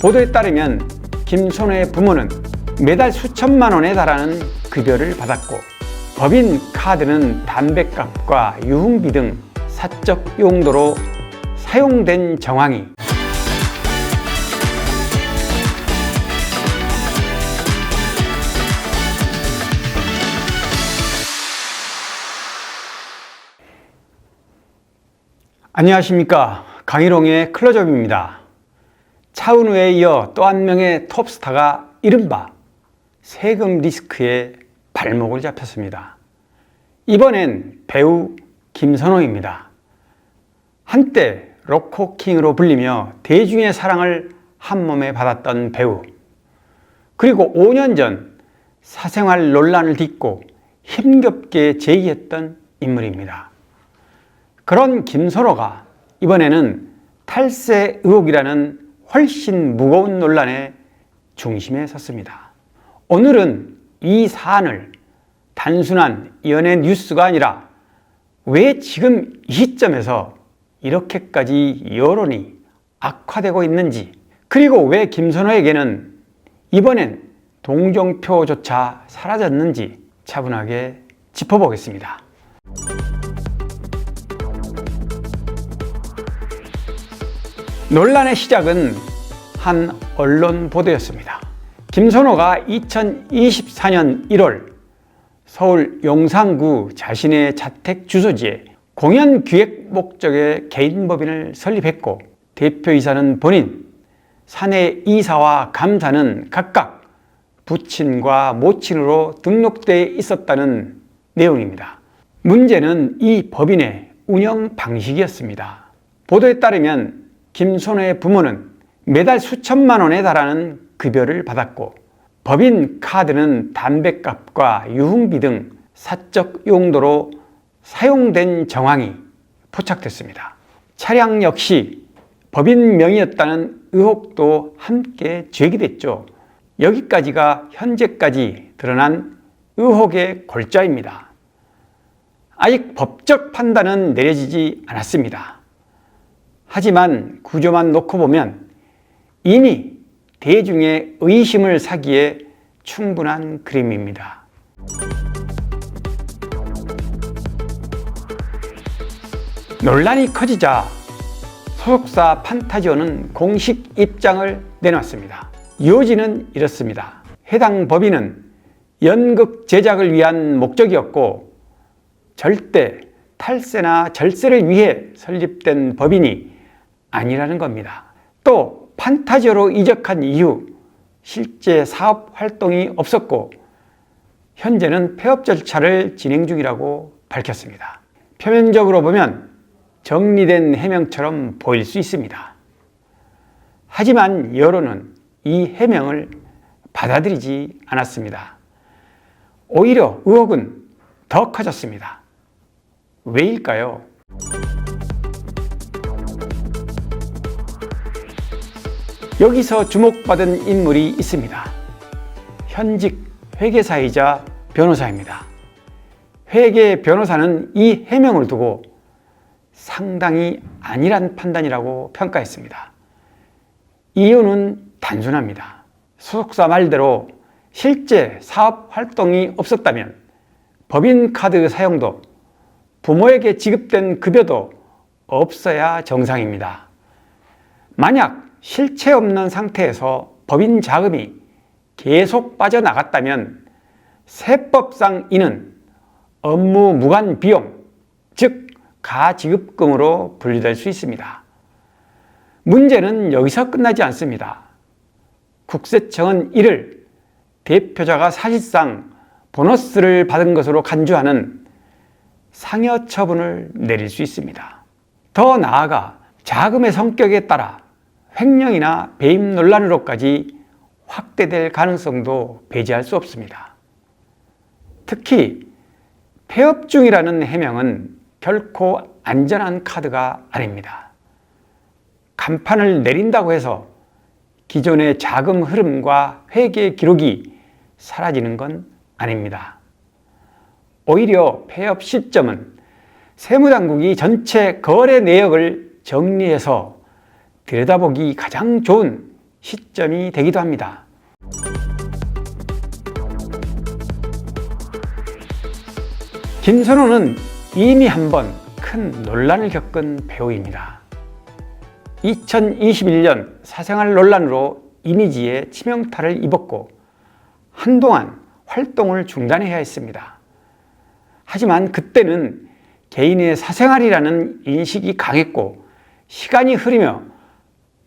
보도에 따르면 김선호의 부모는 매달 수천만 원에 달하는 급여를 받았고 법인 카드는 담배값과 유흥비 등 사적 용도로 사용된 정황이 안녕하십니까 강희롱의 클로즈업입니다. 차은우에 이어 또 한 명의 톱스타가 이른바 세금 리스크에 발목을 잡혔습니다. 이번엔 배우 김선호입니다. 한때 로코킹으로 불리며 대중의 사랑을 한몸에 받았던 배우. 그리고 5년 전 사생활 논란을 딛고 힘겹게 제기했던 인물입니다. 그런 김선호가 이번에는 탈세 의혹이라는 훨씬 무거운 논란의 중심에 섰습니다. 오늘은 이 사안을 단순한 연예 뉴스가 아니라 왜 지금 이 시점에서 이렇게까지 여론이 악화되고 있는지 그리고 왜 김선호에게는 이번엔 동정표조차 사라졌는지 차분하게 짚어보겠습니다. 논란의 시작은 한 언론 보도였습니다. 김선호가 2024년 1월 서울 용산구 자신의 자택 주소지에 공연 기획 목적의 개인 법인을 설립했고 대표이사는 본인, 사내 이사와 감사는 각각 부친과 모친으로 등록돼 있었다는 내용입니다. 문제는 이 법인의 운영 방식이었습니다. 보도에 따르면 김선호의 부모는 매달 수천만 원에 달하는 급여를 받았고 법인 카드는 담배값과 유흥비 등 사적 용도로 사용된 정황이 포착됐습니다. 차량 역시 법인 명의였다는 의혹도 함께 제기됐죠. 여기까지가 현재까지 드러난 의혹의 골자입니다. 아직 법적 판단은 내려지지 않았습니다. 하지만 구조만 놓고 보면 이미 대중의 의심을 사기에 충분한 그림입니다. 논란이 커지자 소속사 판타지오는 공식 입장을 내놨습니다. 요지는 이렇습니다. 해당 법인은 연극 제작을 위한 목적이었고 절대 탈세나 절세를 위해 설립된 법인이 아니라는 겁니다. 또 판타지오로 이적한 이후 실제 사업 활동이 없었고 현재는 폐업 절차를 진행 중이라고 밝혔습니다. 표면적으로 보면 정리된 해명처럼 보일 수 있습니다. 하지만 여론은 이 해명을 받아들이지 않았습니다. 오히려 의혹은 더 커졌습니다. 왜일까요? 여기서 주목받은 인물이 있습니다. 현직 회계사이자 변호사입니다. 회계 변호사는 이 해명을 두고 상당히 아니란 판단이라고 평가했습니다. 이유는 단순합니다. 소속사 말대로 실제 사업 활동이 없었다면 법인 카드 사용도 부모에게 지급된 급여도 없어야 정상입니다. 만약 실체 없는 상태에서 법인 자금이 계속 빠져나갔다면 세법상 이는 업무 무관 비용, 즉 가지급금으로 분류될 수 있습니다. 문제는 여기서 끝나지 않습니다. 국세청은 이를 대표자가 사실상 보너스를 받은 것으로 간주하는 상여 처분을 내릴 수 있습니다. 더 나아가 자금의 성격에 따라 횡령이나 배임 논란으로까지 확대될 가능성도 배제할 수 없습니다. 특히 폐업 중이라는 해명은 결코 안전한 카드가 아닙니다. 간판을 내린다고 해서 기존의 자금 흐름과 회계 기록이 사라지는 건 아닙니다. 오히려 폐업 시점은 세무당국이 전체 거래 내역을 정리해서 들여다보기 가장 좋은 시점이 되기도 합니다. 김선호는 이미 한 번 큰 논란을 겪은 배우입니다. 2021년 사생활 논란으로 이미지에 치명타를 입었고 한동안 활동을 중단해야 했습니다. 하지만 그때는 개인의 사생활이라는 인식이 강했고 시간이 흐르며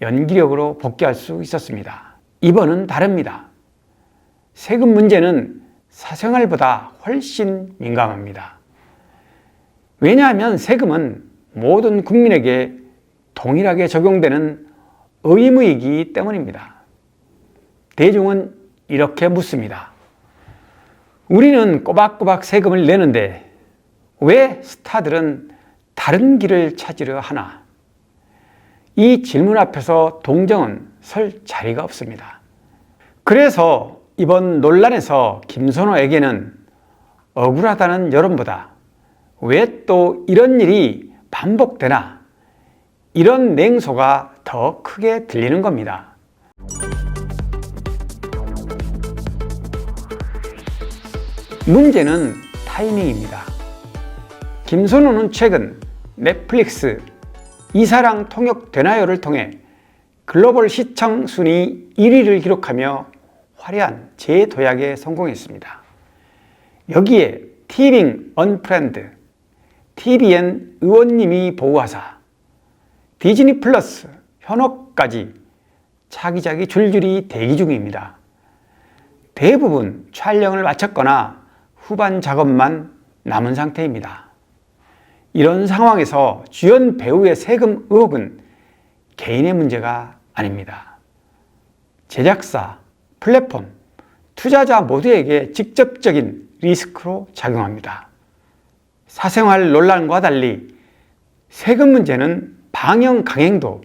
연기력으로 복귀할 수 있었습니다. 이번은 다릅니다. 세금 문제는 사생활보다 훨씬 민감합니다. 왜냐하면 세금은 모든 국민에게 동일하게 적용되는 의무이기 때문입니다. 대중은 이렇게 묻습니다. 우리는 꼬박꼬박 세금을 내는데 왜 스타들은 다른 길을 찾으려 하나? 이 질문 앞에서 동정은 설 자리가 없습니다. 그래서 이번 논란에서 김선호에게는 억울하다는 여론보다 왜 또 이런 일이 반복되나 이런 냉소가 더 크게 들리는 겁니다. 문제는 타이밍입니다. 김선호는 최근 넷플릭스 이사랑 통역 되나요를 통해 글로벌 시청 순위 1위를 기록하며 화려한 재도약에 성공했습니다. 여기에 티빙 언프렌드, TVN 의원님이 보호하사, 디즈니 플러스, 현업까지 차기작이 줄줄이 대기 중입니다. 대부분 촬영을 마쳤거나 후반 작업만 남은 상태입니다. 이런 상황에서 주연 배우의 세금 의혹은 개인의 문제가 아닙니다. 제작사, 플랫폼, 투자자 모두에게 직접적인 리스크로 작용합니다. 사생활 논란과 달리 세금 문제는 방영 강행도,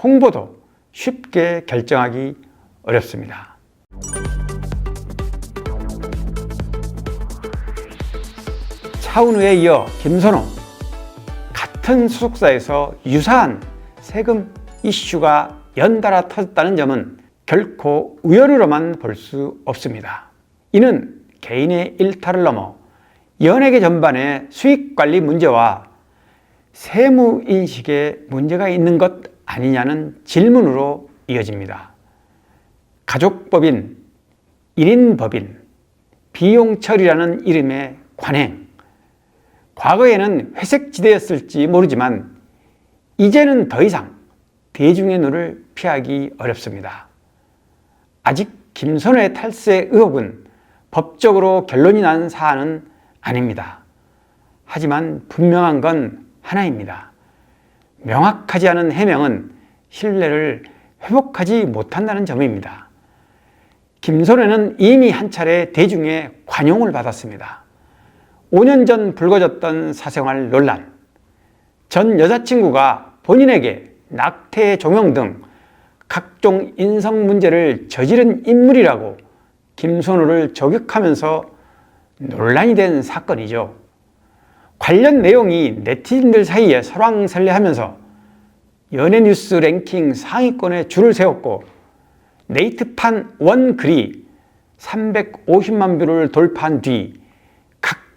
홍보도 쉽게 결정하기 어렵습니다. 차은우에 이어 김선호 같은 소속사에서 유사한 세금 이슈가 연달아 터졌다는 점은 결코 우연으로만 볼 수 없습니다. 이는 개인의 일탈을 넘어 연예계 전반의 수익 관리 문제와 세무 인식에 문제가 있는 것 아니냐는 질문으로 이어집니다. 가족법인, 1인 법인, 비용처리라는 이름의 관행. 과거에는 회색 지대였을지 모르지만 이제는 더 이상 대중의 눈을 피하기 어렵습니다. 아직 김선호의 탈세 의혹은 법적으로 결론이 난 사안은 아닙니다. 하지만 분명한 건 하나입니다. 명확하지 않은 해명은 신뢰를 회복하지 못한다는 점입니다. 김선호는 이미 한 차례 대중의 관용을 받았습니다. 5년 전 불거졌던 사생활 논란, 전 여자친구가 본인에게 낙태 종용 등 각종 인성 문제를 저지른 인물이라고 김선호를 저격하면서 논란이 된 사건이죠. 관련 내용이 네티즌들 사이에 설왕설래하면서 연예 뉴스 랭킹 상위권에 줄을 세웠고 네이트판 원 글이 350만 뷰를 돌파한 뒤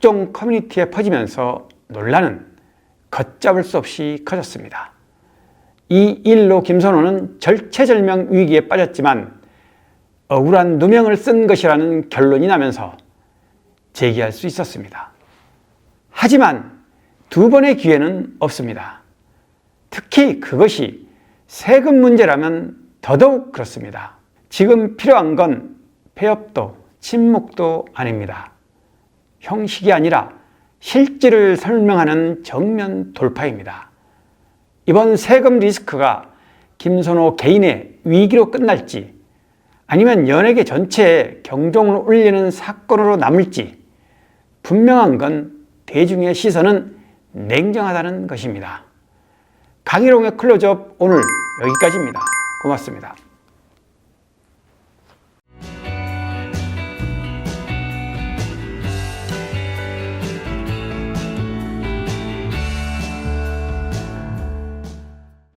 각종 커뮤니티에 퍼지면서 논란은 걷잡을 수 없이 커졌습니다. 이 일로 김선호는 절체절명 위기에 빠졌지만 억울한 누명을 쓴 것이라는 결론이 나면서 제기할 수 있었습니다. 하지만 두 번의 기회는 없습니다. 특히 그것이 세금 문제라면 더더욱 그렇습니다. 지금 필요한 건 폐업도 침묵도 아닙니다. 형식이 아니라 실질을 설명하는 정면 돌파입니다. 이번 세금 리스크가 김선호 개인의 위기로 끝날지 아니면 연예계 전체에 경종을 울리는 사건으로 남을지 분명한 건 대중의 시선은 냉정하다는 것입니다. 강희롱의 클로즈업 오늘 여기까지입니다. 고맙습니다.